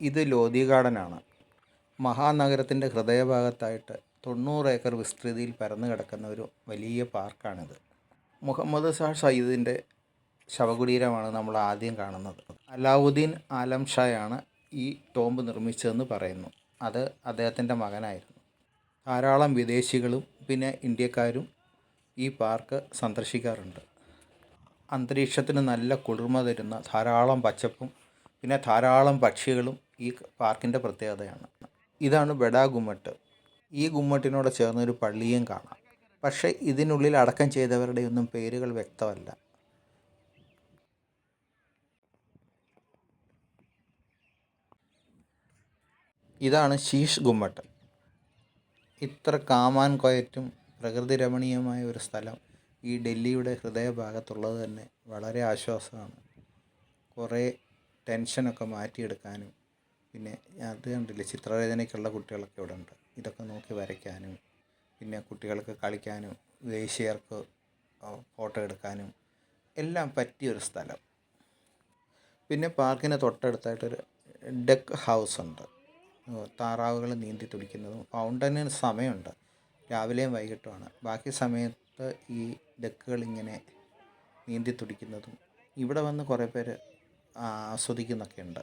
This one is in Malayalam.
ഇത് ലോധി ഗാർഡനാണ് മഹാനഗരത്തിന്റെ ഹൃദയഭാഗത്തായിട്ട് തൊണ്ണൂറ് ഏക്കർ വിസ്തൃതിയിൽ പരന്നു കിടക്കുന്ന ഒരു വലിയ പാർക്കാണിത്. മുഹമ്മദ് ഷാ സയ്യിദിന്റെ ശവകുടീരമാണ് നമ്മൾ ആദ്യം കാണുന്നത്. അലാവുദ്ദീൻ ആലം ഷായാണ് ഈ ടോംബ് നിർമ്മിച്ചതെന്ന് പറയുന്നു. അത് അദ്ദേഹത്തിന്റെ മകനായിരുന്നു. ധാരാളം വിദേശികളും പിന്നെ ഇന്ത്യക്കാരും ഈ പാർക്ക് സന്ദർശിക്കാറുണ്ട്. അന്തരീക്ഷത്തിന് നല്ല കുളിർമ തരുന്ന ധാരാളം പച്ചപ്പും പിന്നെ ധാരാളം പക്ഷികളും ഈ പാർക്കിന്റെ പ്രത്യേകതയാണ്. ഇതാണ് ബെഡാ ഗുമ്മട്ട്. ഈ ഗുമ്മട്ടിനോട് ചേർന്നൊരു പള്ളിയും കാണാം. പക്ഷേ ഇതിനുള്ളിൽ അടക്കം ചെയ്തവരുടെ ഒന്നും പേരുകൾ വ്യക്തമല്ല. ഇതാണ് ശീഷ് ഗുമ്മട്ട്. ഇത്ര കാമാൻ കോയറ്റും പ്രകൃതി രമണീയമായ ഒരു സ്ഥലം ഈ ഡൽഹിയുടെ ഹൃദയഭാഗത്തുള്ളത് തന്നെ വളരെ ആശ്വാസമാണ്. കുറേ ടെൻഷനൊക്കെ മാറ്റിയെടുക്കാനും പിന്നെ അത് കണ്ടില്ലേ ചിത്രരചനയ്ക്കുള്ള കുട്ടികളൊക്കെ ഇവിടെ ഉണ്ട് ഇതൊക്കെ നോക്കി വരയ്ക്കാനും പിന്നെ കുട്ടികൾക്ക് കളിക്കാനും വേശ്യർക്ക് ഫോട്ടോ എടുക്കാനും എല്ലാം പറ്റിയൊരു സ്ഥലം. പിന്നെ പാർക്കിന് തൊട്ടടുത്തായിട്ടൊരു ഡെക്ക് ഹൗസ് ഉണ്ട്. താറാവുകൾ നീന്തി തുടിക്കുന്നതും ഫൗണ്ടനിന് സമയമുണ്ട്. രാവിലെയും വൈകിട്ടുമാണ്. ബാക്കി സമയത്ത് ഈ ഡെക്കുകൾ ഇങ്ങനെ നീന്തി തുടിക്കുന്നതും ഇവിടെ വന്ന് കുറേ പേര് ആസ്വദിക്കുന്നൊക്കെ ഉണ്ട്.